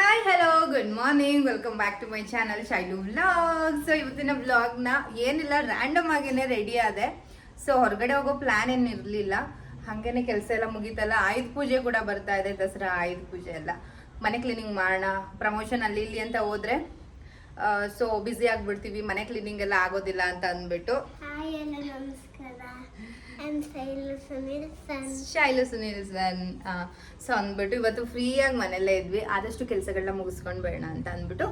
Hi hello good morning welcome back to my channel Shailu vlog so ಇವತ್ತಿನ ವ್ಲಾಗ್ನ ಏನಿಲ್ಲ random ಆಗೇನೆ ready ಆದೆ. ಸೊ ಹೊರಗಡೆ ಹೋಗೋ ಪ್ಲಾನ್ ಏನು ಇರಲಿಲ್ಲ. ಹಾಗೇನೆ ಕೆಲಸ ಎಲ್ಲ ಮುಗೀತಲ್ಲ. ಆಯುಧ ಪೂಜೆ ಕೂಡ ಬರ್ತಾ ಇದೆ, ದಸರಾ ಆಯುಧ ಪೂಜೆ ಎಲ್ಲ. ಮನೆ ಕ್ಲೀನಿಂಗ್ ಮಾಡೋಣ ಪ್ರಮೋಷನ್ ಅಲ್ಲಿ ಇಲ್ಲಿ ಅಂತ ಹೋದ್ರೆ ಸೊ ಬ್ಯುಸಿ ಆಗಿಬಿಡ್ತೀವಿ. ಮನೆ ಕ್ಲೀನಿಂಗ್ ಎಲ್ಲ ಆಗೋದಿಲ್ಲ ಅಂತ ಅಂದ್ಬಿಟ್ಟು ಹಾಯ್ ಎಲ್ಲ ನಮಸ್ಕಾರ ಐಮ್ ಶೈಲು ಸುನೀಲ್ ಸನ್ ಸೊ ಅಂದ್ಬಿಟ್ಟು ಇವತ್ತು ಫ್ರೀಯಾಗಿ ಮನೆಯಲ್ಲೇ ಇದ್ವಿ. ಆದಷ್ಟು ಕೆಲಸಗಳನ್ನ ಮುಗಿಸ್ಕೊಂಡು ಬೇಡ ಅಂತ ಅಂದ್ಬಿಟ್ಟು.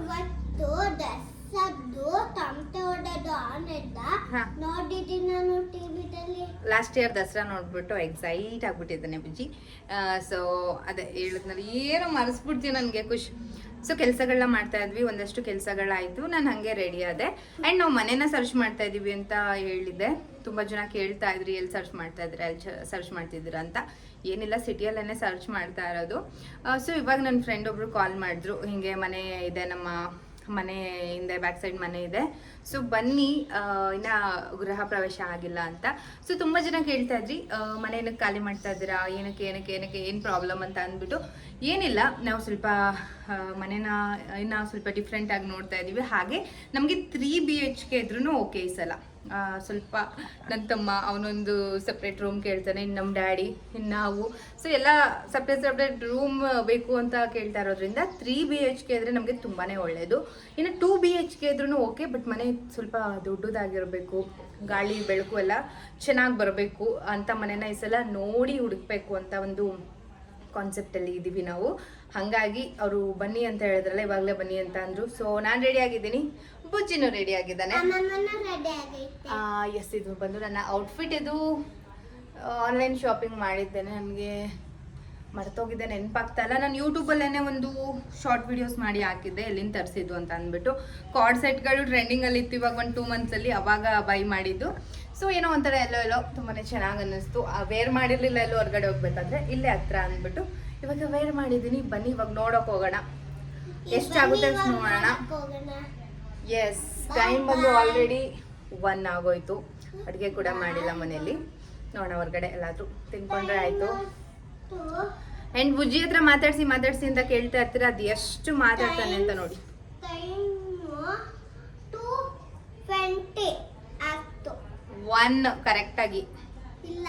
ಲಾಸ್ಟ್ ಇಯರ್ ದಸರಾ ನೋಡ್ಬಿಟ್ಟು ಎಕ್ಸೈಟ್ ಆಗ್ಬಿಟ್ಟಿದ್ದಾನೆ ಬುಜ್ಜಿ. ಸೊ ಅದೇ ಹೇಳಿದ್ನಲ್ಲ ಏನೋ ಮರೆಸ್ಬಿಡ್ತೀನಿ ನನಗೆ ಖುಷಿ. ಸೊ ಕೆಲಸಗಳನ್ನ ಮಾಡ್ತಾ ಇದ್ವಿ ಒಂದಷ್ಟು ಕೆಲಸಗಳಾಯಿತು ನಾನು ಹಾಗೆ ರೆಡಿ ಆದೆ. ಆ್ಯಂಡ್ ನಾವು ಮನೇನ ಸರ್ಚ್ ಮಾಡ್ತಾ ಇದ್ದೀವಿ ಅಂತ ಹೇಳಿದ್ದೆ. ತುಂಬ ಜನ ಕೇಳ್ತಾ ಇದ್ರಿ ಎಲ್ಲಿ ಸರ್ಚ್ ಮಾಡ್ತಾ ಇದ್ರಿ ಅಲ್ಲಿ ಸರ್ಚ್ ಮಾಡ್ತಿದ್ದೀರಾ ಅಂತ. ಏನಿಲ್ಲ ಸಿಟಿಯಲ್ಲೇ ಸರ್ಚ್ ಮಾಡ್ತಾ ಇರೋದು. ಸೊ ಇವಾಗ ನನ್ನ ಫ್ರೆಂಡ್ ಒಬ್ರು ಕಾಲ್ ಮಾಡಿದ್ರು. ಹಿಂಗೆ ಮನೆ ಇದೆ ನಮ್ಮ ಮನೆ ಹಿಂದೆ ಬ್ಯಾಕ್ ಸೈಡ್ ಮನೆ ಇದೆ. ಸೊ ಬನ್ನಿ ಇನ್ನ ಗೃಹ ಪ್ರವೇಶ ಆಗಿಲ್ಲ ಅಂತ. ಸೊ ತುಂಬಾ ಜನ ಕೇಳ್ತಾ ಇದ್ರಿ ಮನೆ ಏನಕ್ಕೆ ಖಾಲಿ ಮಾಡ್ತಾ ಇದ್ದೀರಾ? ಏನಕ್ಕೆ ಏನಕ್ಕೆ ಏನಕ್ಕೆ, ಏನು ಪ್ರಾಬ್ಲಮ್ ಅಂತ ಅಂದ್ಬಿಟ್ಟು. ಏನಿಲ್ಲ, ನಾವು ಸ್ವಲ್ಪ ಮನೇನ ಇನ್ನ ಸ್ವಲ್ಪ ಡಿಫ್ರೆಂಟ್ ಆಗಿ ನೋಡ್ತಾ ಇದೀವಿ. ಹಾಗೆ ನಮಗೆ ತ್ರೀ ಬಿ ಎಚ್ ಕೆ ಇದ್ರೂ ಓಕೆ ಈ ಸಲ. ಸ್ವಲ್ಪ ನನ್ನ ತಮ್ಮ ಅವನೊಂದು ಸಪ್ರೇಟ್ ರೂಮ್ ಕೇಳ್ತಾನೆ ಇನ್ನು ನಮ್ಮ ಡ್ಯಾಡಿ ಇನ್ನು ನಾವು. ಸೊ ಎಲ್ಲ ಸಪ್ರೇಟ್ ಸಪ್ರೇಟ್ ರೂಮ್ ಬೇಕು ಅಂತ ಕೇಳ್ತಾ ಇರೋದ್ರಿಂದ ತ್ರೀ ಬಿ ಎಚ್ ಕೆ ಆದರೆ ನಮಗೆ ತುಂಬಾ ಒಳ್ಳೆಯದು ಇನ್ನು ಟೂ ಬಿ ಎಚ್ ಕೆ ಇದ್ರೂ ಓಕೆ ಬಟ್ ಮನೆ ಸ್ವಲ್ಪ ದೊಡ್ಡದಾಗಿರಬೇಕು. ಗಾಳಿ, ಬೆಳಕು ಎಲ್ಲ ಚೆನ್ನಾಗಿ ಬರಬೇಕು. ಅಂತ ಮನೆನ ಈ ಸಲ ನೋಡಿ ಹುಡುಕ್ಬೇಕು ಅಂತ ಒಂದು ಕಾನ್ಸೆಪ್ಟಲ್ಲಿ ಇದ್ದೀವಿ ನಾವು. ಹಾಗಾಗಿ ಅವರು ಬನ್ನಿ ಅಂತ ಹೇಳಿದ್ರಲ್ಲ, ಇವಾಗಲೇ ಬನ್ನಿ ಅಂತ ಅಂದರು. ಸೊ ನಾನು ರೆಡಿ ಆಗಿದ್ದೀನಿ. ಬುಜ್ಜಿನೂ ರೆಡಿ ಆಗಿದ್ದಾನೆ. ಎಸ್ ಇದು ಬಂದು ನನ್ನ ಔಟ್ಫಿಟ್ ಇದು ಆನ್ಲೈನ್ ಶಾಪಿಂಗ್ ಮಾಡಿದ್ದೇನೆ. ನನಗೆ ಮರ್ತೋಗಿದ್ದೆ ನೆನಪಾಗ್ತಾ ಇಲ್ಲ. ನಾನು ಯೂಟ್ಯೂಬಲ್ಲೇ ಒಂದು ಶಾರ್ಟ್ ವಿಡಿಯೋಸ್ ಮಾಡಿ ಹಾಕಿದ್ದೆ. ಎಲ್ಲಿಂದ ತರಿಸಿದ್ದು ಅಂತ ಅಂದ್ಬಿಟ್ಟು. ಕಾರ್ಡ್ ಸೆಟ್ಗಳು ಟ್ರೆಂಡಿಂಗಲ್ಲಿ ಇತ್ತು ಇವಾಗ ಒಂದು ಟೂ ಮಂತ್ಸಲ್ಲಿ ಅವಾಗ ಬೈ ಮಾಡಿದ್ದು. ಸೊ ಏನೋ ಒಂಥರ ಎಲ್ಲೋ ಎಲ್ಲೋ ತುಂಬಾ ಚೆನ್ನಾಗಿ ಅನ್ನಿಸ್ತು. ವೇರ್ ಮಾಡಿರಲಿಲ್ಲ ಎಲ್ಲೋ ಹೊರಗಡೆ ಹೋಗ್ಬೇಕಂದ್ರೆ ಇಲ್ಲೇ ಹತ್ರ ಅಂದ್ಬಿಟ್ಟು ಇವಾಗ ವೇರ್ ಮಾಡಿದ್ದೀನಿ. ಬನ್ನಿ ಇವಾಗ ನೋಡೋಕೆ ಹೋಗೋಣ. ಎಷ್ಟಾಗುತ್ತೆ ನೋಡೋಣ. ಎಸ್ ಟೈಮ್ ಬಂದು ಆಲ್ರೆಡಿ ಒನ್ ಆಗೋಯ್ತು. ಅಡುಗೆ ಕೂಡ ಮಾಡಿಲ್ಲ ಮನೆಯಲ್ಲಿ. ನೋಡೋಣ ಹೊರಗಡೆ ಎಲ್ಲಾದರೂ ತಿನ್ಕೊಂಡ್ರೆ ಆಯ್ತು. ಅಂಡ್ ಬುಜ್ಜಿ ಹತ್ರ ಮಾತಾಡ್ಸಿ ಮಾತಾಡ್ಸಿ ಅಂತ ಕೇಳ್ತಾ ಇರ್ತೀರ? ಅದು ಎಷ್ಟು ಮಾತಾಡ್ತಾನೆ ಅಂತ ನೋಡಿ. ಒನ್ ಕರೆಕ್ಟ್ ಆಗಿ. ಇಲ್ಲ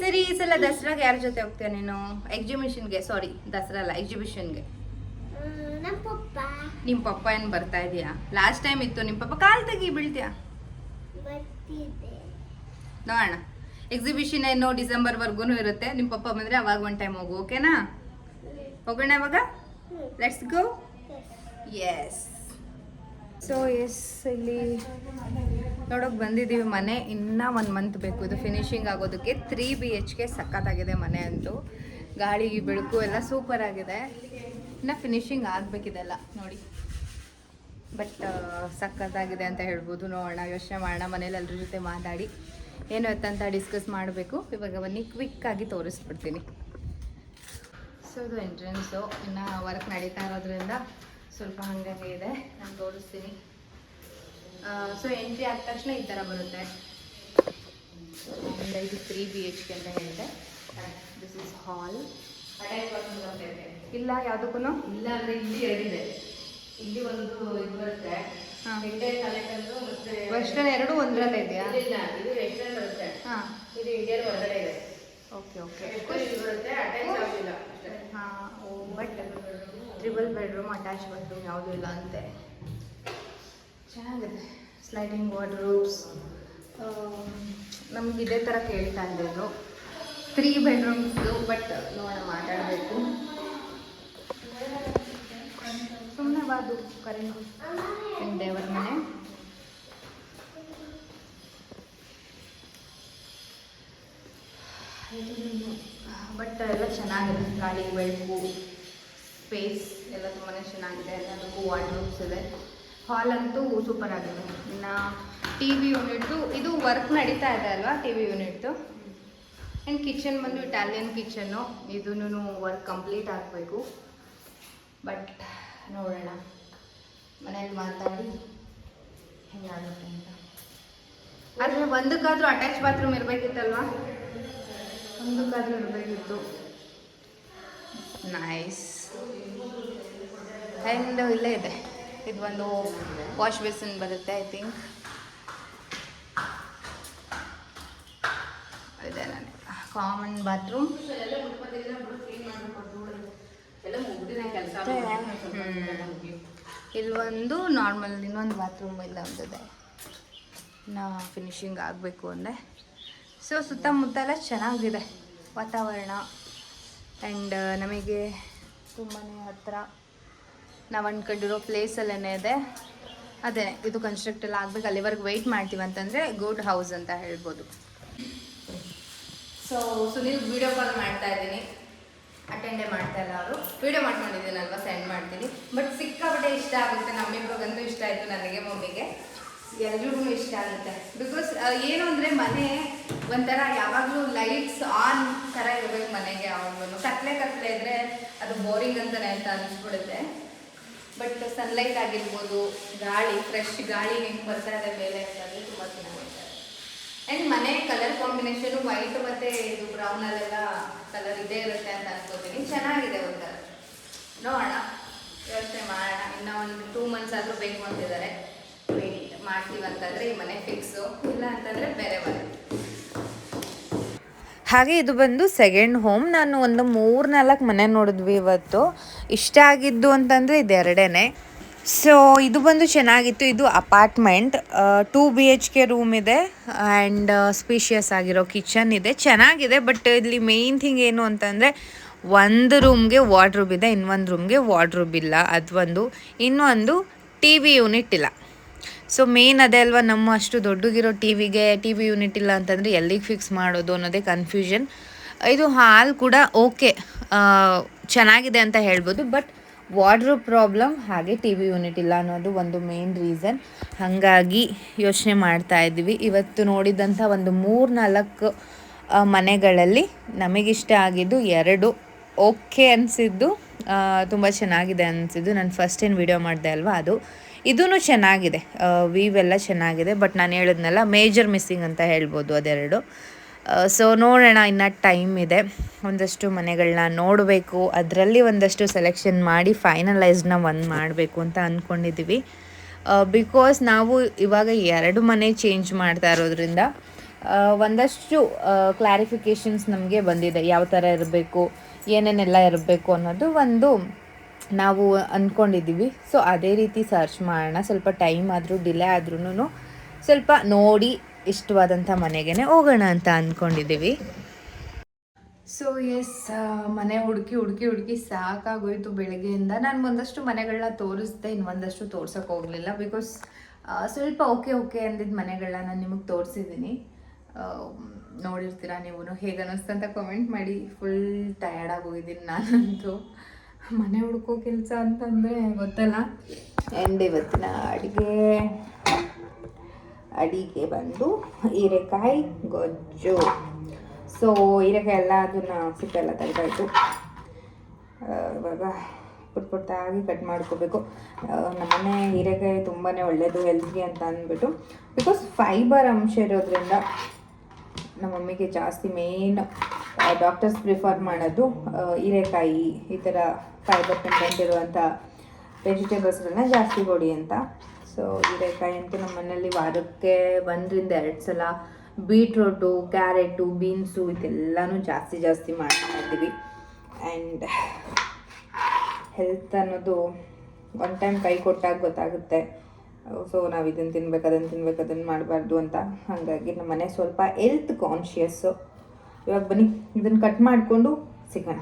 ಸರಿ ಈ ಸಲ ದಸರಾಗೆ ಯಾರ ಜೊತೆ ಹೋಗ್ತೀಯ ನೀನು? ಎಕ್ಸಿಬಿಷನ್ಗೆ ಸಾರಿ ದಸರಾ ಅಲ್ಲ ಎಕ್ಸಿಬಿಷನ್ಗೆ ನಮ್ಮ ಪಪ್ಪ. ಏನು ಬರ್ತಾ ಇದೆಯಾ? ಲಾಸ್ಟ್ ಟೈಮ್ ಇತ್ತು ನಿಮ್ಮ ಪಪ್ಪ. ಕಾಲ್ ತೆಗಿ ಬೀಳ್ತೀಯಾ? ನೋಡೋಣ. ಎಕ್ಸಿಬಿಷನ್ ಏನು ಡಿಸೆಂಬರ್ವರೆಗೂ ಇರುತ್ತೆ. ನಿಮ್ಮ ಪಪ್ಪ ಬಂದರೆ ಅವಾಗ ಒಂದು ಟೈಮ್ ಹೋಗು ಓಕೆನಾ? ಹೋಗೋಣ ಅವಾಗ? Let's go yes so yes ಇಲ್ಲಿ ನೋಡೋಕೆ ಬಂದಿದ್ದೀವಿ ಮನೆ. ಇನ್ನೂ ಒಂದು ಮಂತ್ ಬೇಕು. ಇದು ಫಿನಿಶಿಂಗ್ ಆಗೋದಕ್ಕೆ ತ್ರೀ ಬಿ ಎಚ್ ಕೆ ಸಖತ್ತಾಗಿದೆ ಮನೆ ಅಂತೂ. ಗಾಳಿ ಬೆಳಕು ಎಲ್ಲ ಸೂಪರ್ ಆಗಿದೆ. ಇನ್ನು ಫಿನಿಶಿಂಗ್ ಆಗಬೇಕಿದೆಲ್ಲ ನೋಡಿ. ಬಟ್ ಸಖತ್ತಾಗಿದೆ ಅಂತ ಹೇಳ್ಬೋದು. ನೋಡೋಣ, ಯೋಚನೆ ಮಾಡೋಣ, ಮನೇಲಿ ಎಲ್ಲರ ಜೊತೆ ಮಾತಾಡಿ. ಏನು ಎತ್ತಂತ ಡಿಸ್ಕಸ್ ಮಾಡಬೇಕು. ಇವಾಗ ಬನ್ನಿ ಕ್ವಿಕ್ಕಾಗಿ ತೋರಿಸ್ಬಿಡ್ತೀನಿ. ಸೊ ಇದು ಎಂಟ್ರೆನ್ಸು ಇನ್ನು ವರ್ಕ್ ನಡೀತಾ ಇರೋದ್ರಿಂದ ಸ್ವಲ್ಪ ಹಾಗಾಗಿ ಇದೆ. ನಾನು ತೋರಿಸ್ತೀನಿ. ಸೊ ಎಂಟ್ರಿ ಆದ ತಕ್ಷಣ ಈ ಥರ ಬರುತ್ತೆ. ಇದು ತ್ರೀ ಬಿ ಎಚ್ ಕೆ ಅಂತ ಹೇಳಿದೆ. ದಿಸ್ ಇಸ್ ಹಾಲ್ ಇಲ್ಲ ಯಾವುದಕ್ಕೂ ಇಲ್ಲ ಅಂದ್ರೆ ಇಲ್ಲಿ ಎರಡಿದೆ. ಇಲ್ಲಿ ಒಂದು ಇದು ಬರುತ್ತೆ. ಇಂಡಿಯನ್ ಕಲೆಕ್ಟರ್ ಮತ್ತೆ ವೆಸ್ಟರ್ನ್ ಎರಡು ಒಂದರಲ್ಲೇ ಇದೆಯಾ? ಇಲ್ಲ ಇದು ವೆಸ್ಟರ್ನ್ ಬರುತ್ತೆ. ಇದು ಇಂಡಿಯನ್ ಹೊರಗಡೆ ಇದೆ. ಓಕೆ ಓಕೆ ಇದು ಬರುತ್ತೆ ಅಟ್ಯಾಚ್ ಆಗಿಲ್ಲ ಹಾಂ ಓ but triple bedroom attach bedroom ಯಾವುದೂ ಇಲ್ಲ ಅಂತೆ. ಚೆನ್ನಾಗಿದೆ. ಸ್ಲೈಡಿಂಗ್ ವಾರ್ಡ್ರೂಬ್ಸ್ ನಮ್ಗೆ ಇದೇ ಥರ ಕೇಳ್ತಾ ಇದ್ದಿದ್ದು. ತ್ರೀ ಬೆಡ್ರೂಮ್ಸು ಬಟ್ ನೋಡೋಣ, ಮಾತಾಡಬೇಕು. ಸುಮ್ಮನೆ ಬಾದು ಕರೆಂಟ್ ದೇವರ ಮನೆ. ಬಟ್ ಎಲ್ಲ ಚೆನ್ನಾಗಿದೆ, ಗಾಳಿ, ಬೆಳಕು ಸ್ಪೇಸ್ ಎಲ್ಲ ತುಂಬಾ ಚೆನ್ನಾಗಿದೆ, ಎಲ್ಲದಕ್ಕೂ ವಾರ್ಡ್ರೂಮ್ಸ್ ಇದೆ. ಹಾಲ್ ಅಂತೂ ಸೂಪರ್ ಆಗಿದೆ. ಇನ್ನು ಟಿ ವಿ ಯೂನಿಟ್ದು ಇದು ವರ್ಕ್ ನಡೀತಾ ಇದೆ ಅಲ್ವಾ ಟಿ ವಿ ಯೂನಿಟ್ದು ಆ್ಯಂಡ್ ಕಿಚನ್ ಬಂದು ಇಟಾಲಿಯನ್ ಕಿಚನ್ನು ಇದನ್ನು ವರ್ಕ್ ಕಂಪ್ಲೀಟ್ ಆಗಬೇಕು. ಬಟ್ ನೋಡೋಣ. ಮನೇಲಿ ಮಾತಾಡಿ ಹೆಂಗಾಗುತ್ತೆ ಅಂತ. ಆದರೆ ಒಂದಕ್ಕಾದರೂ ಅಟ್ಯಾಚ್ ಬಾತ್ರೂಮ್ ಇರಬೇಕಿತ್ತಲ್ವಾ? ಒಂದಕ್ಕಾದರೂ ಇರಬೇಕಿತ್ತು. ನೈಸ್ ಆ್ಯಂಡ್ ಇಲ್ಲೇ ಇದೆ. ಇದು ಒಂದು ವಾಶ್ ಬೇಸಿನ್ ಬರುತ್ತೆ ಐ ಥಿಂಕ್ ಇದೆ ನನಗೆ ಕಾಮನ್ ಬಾತ್ರೂಮ್ ಇಲ್ಲೊಂದು ನಾರ್ಮಲ್ ಇನ್ನೊಂದು ಬಾತ್ರೂಮ್ ಇಲ್ಲ ಒಂದಿದೆ ನಾ ಫಿನಿಶಿಂಗ್ ಆಗಬೇಕು ಅಂದೆ. ಸೊ ಸುತ್ತಮುತ್ತ ಎಲ್ಲ ಚೆನ್ನಾಗಿದೆ ವಾತಾವರಣ. ಆ್ಯಂಡ್ ನಮಗೆ ತುಂಬಾ ಹತ್ತಿರ ನಾವು ಅಂದ್ಕೊಂಡಿರೋ ಪ್ಲೇಸಲ್ಲೇ ಇದೆ. ಅದೇ ಇದು ಕನ್ಸ್ಟ್ರಕ್ಟ್ ಎಲ್ಲ ಆಗ್ಬೇಕು. ಅಲ್ಲಿವರೆಗೆ ವೆಯ್ಟ್ ಮಾಡ್ತೀವಿ ಅಂತಂದರೆ ಗುಡ್ ಹೌಸ್ ಅಂತ ಹೇಳ್ಬೋದು. ಸೊ ಸುನಿಲ್ ವಿಡಿಯೋ ಕಾಲ್ ಮಾಡ್ತಾ ಇದ್ದೀನಿ. ಅಟೆಂಡೇ ಮಾಡ್ತಾ ಇಲ್ಲ ಅವರು. ವಿಡಿಯೋ ಮಾಡ್ಕೊಂಡಿದ್ದೀನಲ್ವ ಸೆಂಡ್ ಮಾಡ್ತೀನಿ. ಬಟ್ ಸಿಕ್ಕಾಪಟ್ಟೆ ಇಷ್ಟ ಆಗುತ್ತೆ. ನಮ್ಮಿಬ್ರಿಗಂತೂ ಇಷ್ಟ ಆಯಿತು ನನಗೆ, ಮಮ್ಮಿಗೆ. ಎಲ್ರಿಗೂ ಇಷ್ಟ ಆಗುತ್ತೆ. ಬಿಕಾಸ್ ಏನು ಅಂದರೆ ಮನೆ ಒಂಥರ ಯಾವಾಗಲೂ ಲೈಟ್ಸ್ ಆನ್ ಥರ ಇರಬೇಕು ಮನೆಗೆ ಯಾವಾಗಲೂ ಕತ್ಲೆ ಕತ್ಲೆ ಇದ್ದರೆ ಅದು ಬೋರಿಂಗ್ ಅಂತಲೇ ಅಂತ ಅನಿಸ್ಬಿಡುತ್ತೆ. ಬಟ್ ಸನ್ಲೈಟ್ ಆಗಿರ್ಬೋದು, ಗಾಳಿ ಫ್ರೆಶ್ ಗಾಳಿ ಹೆಂಗೆ ಬರ್ತಾ ಇದೆ ಮೇಲೆ ಅಂತಂದರೆ ತುಂಬ ಚೆನ್ನಾಗಿದೆ ಆ್ಯಂಡ್ ಮನೆ ಕಲರ್ ಕಾಂಬಿನೇಷನು ವೈಟ್ ಮತ್ತು ಇದು ಬ್ರೌನಲ್ಲೆಲ್ಲ ಕಲರ್ ಇದೇ ಇರುತ್ತೆ ಅಂತ ಅನ್ಕೋತೀನಿ. ಚೆನ್ನಾಗಿದೆ ಒಂಥರ. ನೋಡೋಣ. ಯೋಚನೆ ಮಾಡೋಣ. ಇನ್ನೂ ಒಂದು ಟೂ ಮಂತ್ಸ್ ಆದರೂ ಬೇಕು ಅಂತಿದ್ದಾರೆ. ವೇಟ್ ಮಾಡ್ತೀವಿ ಅಂತಂದರೆ ಈ ಮನೆ ಫಿಕ್ಸು ಇಲ್ಲ ಅಂತಂದರೆ ಬೇರೆ ಮನೆ. ಹಾಗೆ ಇದು ಬಂದು ಸೆಕೆಂಡ್ ಹೋಮ್ ನಾನು ಒಂದು ಮೂರು ನಾಲ್ಕು ಮನೆ ನೋಡಿದ್ವಿ ಇವತ್ತು. ಇಷ್ಟ ಆಗಿದ್ದು ಅಂತಂದರೆ ಇದೆರಡೇ ಸೊ ಇದು ಬಂದು ಚೆನ್ನಾಗಿತ್ತು. ಇದು apartment. Two B H K room ಇದೆ ಆ್ಯಂಡ್ ಸ್ಪೀಷಿಯಸ್ ಆಗಿರೋ ಕಿಚನ್ ಇದೆ. ಚೆನ್ನಾಗಿದೆ ಬಟ್ ಇಲ್ಲಿ ಮೇಯ್ನ್ ಥಿಂಗ್ ಏನು ಅಂತಂದರೆ ಒಂದು ರೂಮ್ಗೆ ವಾರ್ಡ್ರೂಬ್ ಇದೆ, ಇನ್ನೊಂದು ರೂಮ್ಗೆ ವಾರ್ಡ್ರೂಬ್ ಇಲ್ಲ. ಅದೊಂದು ಇನ್ನೊಂದು ಟಿ ವಿ ಯೂನಿಟ್ ಇಲ್ಲ. ಸೊ ಮೇನ್ ಅದೇ ಅಲ್ವಾ, ನಮ್ಮ ಅಷ್ಟು ದೊಡ್ಡಗಿರೋ ಟಿ ವಿಗೆ ಟಿ ವಿ ಯೂನಿಟ್ ಇಲ್ಲ ಅಂತಂದರೆ ಎಲ್ಲಿಗೆ ಫಿಕ್ಸ್ ಮಾಡೋದು ಅನ್ನೋದೇ ಕನ್ಫ್ಯೂಷನ್ ಇದು ಹಾಲ್ ಕೂಡ ಓಕೆ ಚೆನ್ನಾಗಿದೆ ಅಂತ ಹೇಳ್ಬೋದು ಬಟ್ ವಾರ್ಡ್ರೋಬ್ ಪ್ರಾಬ್ಲಮ್, ಹಾಗೆ ಟಿ ವಿ ಯೂನಿಟ್ ಇಲ್ಲ ಅನ್ನೋದು ಒಂದು ಮೇನ್ ರೀಸನ್ ಹಾಗಾಗಿ ಯೋಚನೆ ಮಾಡ್ತಾ ಇದ್ವಿ ಇವತ್ತು ನೋಡಿದಂಥ ಒಂದು ಮೂರು ನಾಲ್ಕು ಮನೆಗಳಲ್ಲಿ ನಮಗಿಷ್ಟ ಆಗಿದ್ದು ಎರಡು. ಓಕೆ ಅನಿಸಿದ್ದು ತುಂಬ ಚೆನ್ನಾಗಿದೆ ಅನಿಸಿದ್ದು. ನಾನು ಫಸ್ಟ್ ಏನು ವೀಡಿಯೋ ಮಾಡಿದೆ ಅಲ್ವಾ ಅದು. ಇದೂ ಚೆನ್ನಾಗಿದೆ. ವೀವ್ ಎಲ್ಲ ಚೆನ್ನಾಗಿದೆ ಬಟ್ ನಾನು ಹೇಳಿದ್ನಲ್ಲ ಮೇಜರ್ ಮಿಸ್ಸಿಂಗ್ ಅಂತ ಹೇಳ್ಬೋದು ಅದೆರಡು. ಸೊ ನೋಡೋಣ, ಇನ್ನು ಟೈಮ್ ಇದೆ. ಒಂದಷ್ಟು ಮನೆಗಳನ್ನ ನೋಡಬೇಕು. ಅದರಲ್ಲಿ ಒಂದಷ್ಟು ಸೆಲೆಕ್ಷನ್ ಮಾಡಿ ಫೈನಲೈಸ್ನ ಒಂದು ಮಾಡಬೇಕು ಅಂತ ಅಂದ್ಕೊಂಡಿದ್ದೀವಿ ಬಿಕಾಸ್ ನಾವು ಇವಾಗ ಎರಡು ಮನೆ ಚೇಂಜ್ ಮಾಡ್ತಾ ಇರೋದ್ರಿಂದ ಒಂದಷ್ಟು ಕ್ಲಾರಿಫಿಕೇಷನ್ಸ್ ನಮಗೆ ಬಂದಿದೆ. ಯಾವ ಥರ ಇರಬೇಕು, ಏನೇನೆಲ್ಲ ಇರಬೇಕು ಅನ್ನೋದು ಒಂದು ನಾವು ಅಂದ್ಕೊಂಡಿದ್ದೀವಿ ಸೊ ಅದೇ ರೀತಿ ಸರ್ಚ್ ಮಾಡೋಣ. ಸ್ವಲ್ಪ ಟೈಮ್ ಆದರೂ ಡಿಲೇ ಆದ್ರೂ ಸ್ವಲ್ಪ ನೋಡಿ ಇಷ್ಟವಾದಂಥ ಮನೆಗೇ ಹೋಗೋಣ ಅಂತ ಅಂದ್ಕೊಂಡಿದ್ದೀವಿ. ಸೊ ಎಸ್ ಮನೆ ಹುಡುಕಿ ಹುಡುಕಿ ಹುಡುಕಿ ಸಾಕಾಗೋಯ್ತು ಬೆಳಗ್ಗೆಯಿಂದ. ನಾನು ಒಂದಷ್ಟು ಮನೆಗಳನ್ನ ತೋರಿಸ್ದೆ ಇನ್ನು ಒಂದಷ್ಟು ತೋರ್ಸೋಕೆ ಹೋಗಲಿಲ್ಲ. ಬಿಕಾಸ್ ಸ್ವಲ್ಪ ಓಕೆ ಓಕೆ ಅಂದಿದ್ದ ಮನೆಗಳನ್ನ ನಾನು ನಿಮಗೆ ತೋರಿಸಿದ್ದೀನಿ. ನೋಡಿರ್ತೀರಾ ನೀವು ಹೇಗೆ ಅನ್ನಿಸ್ತು ಅಂತ ಕಮೆಂಟ್ ಮಾಡಿ. ಫುಲ್ ಟಯರ್ಡ್ ಆಗೋಗಿದ್ದೀನಿ ನಾನಂತೂ. ಮನೆ ಹುಡ್ಕೋ ಕೆಲಸ ಅಂತಂದರೆ ಗೊತ್ತಲ್ಲ? ಎಂಡ್ ಇವತ್ತಿನ ಅಡುಗೆ? ಅಡಿಗೆ ಬಂದು ಹೀರೆಕಾಯಿ, ಗೊಜ್ಜು. ಸೊ ಹೀರೆಕಾಯಿ ಎಲ್ಲ ಅದನ್ನು ಸಿಪ್ಪೆಲ್ಲ ತೆಗೆದಾಯಿತು. ಇವಾಗ ಪುಟ್ ಪುಟ್ಟಾಗಿ ಕಟ್ ಮಾಡ್ಕೋಬೇಕು. ನಮ್ಮನೆ ಹೀರೆಕಾಯಿ ತುಂಬಾ ಒಳ್ಳೆಯದು ಹೆಲ್ತ್ಗೆ ಅಂತ ಅಂದ್ಬಿಟ್ಟು. ಬಿಕಾಸ್ ಫೈಬರ್ ಅಂಶ ಇರೋದ್ರಿಂದ ನಮ್ಮ ಮಮ್ಮಿಗೆ ಜಾಸ್ತಿ ಮೇನ್ ಡಾಕ್ಟರ್ಸ್ ಪ್ರಿಫರ್ ಮಾಡೋದು ಹೀರೆಕಾಯಿ, ಈ ಥರ ಫೈಬರ್ ಕಂಟೆಂಟ್ ಇರುವಂಥ ವೆಜಿಟೇಬಲ್ಸ್ಗಳನ್ನ ಜಾಸ್ತಿ ಕೊಡಿ ಅಂತ. ಸೊ ಹೀರೆಕಾಯಿ ಅಂತೂ ನಮ್ಮ ಮನೆಯಲ್ಲಿ ವಾರಕ್ಕೆ ಒಂದರಿಂದ ಎರಡು ಸಲ ಬೀಟ್ರೋಟು, ಕ್ಯಾರೆಟು, ಬೀನ್ಸು ಇದೆಲ್ಲನೂ ಜಾಸ್ತಿ ಜಾಸ್ತಿ ಮಾಡ್ತಾ ಇದ್ದೀವಿ. ಆ್ಯಂಡ್ ಹೆಲ್ತ್ ಅನ್ನೋದು ಒನ್ ಟೈಮ್ ಕೈ ಕೊಟ್ಟಾಗ ಗೊತ್ತಾಗುತ್ತೆ. ಸೊ ನಾವು ಇದನ್ನು ತಿನ್ಬೇಕು ಅದನ್ನು ತಿನ್ಬೇಕು ಅದನ್ನು ಮಾಡಬಾರ್ದು ಅಂತ. ಹಾಗಾಗಿ ನಮ್ಮ ಮನೆ ಸ್ವಲ್ಪ ಹೆಲ್ತ್ ಕಾನ್ಷಿಯಸ್ಸು ಇವಾಗ ಬನ್ನಿ ಇದನ್ನು ಕಟ್ ಮಾಡಿಕೊಂಡು ಸಿಗೋಣ.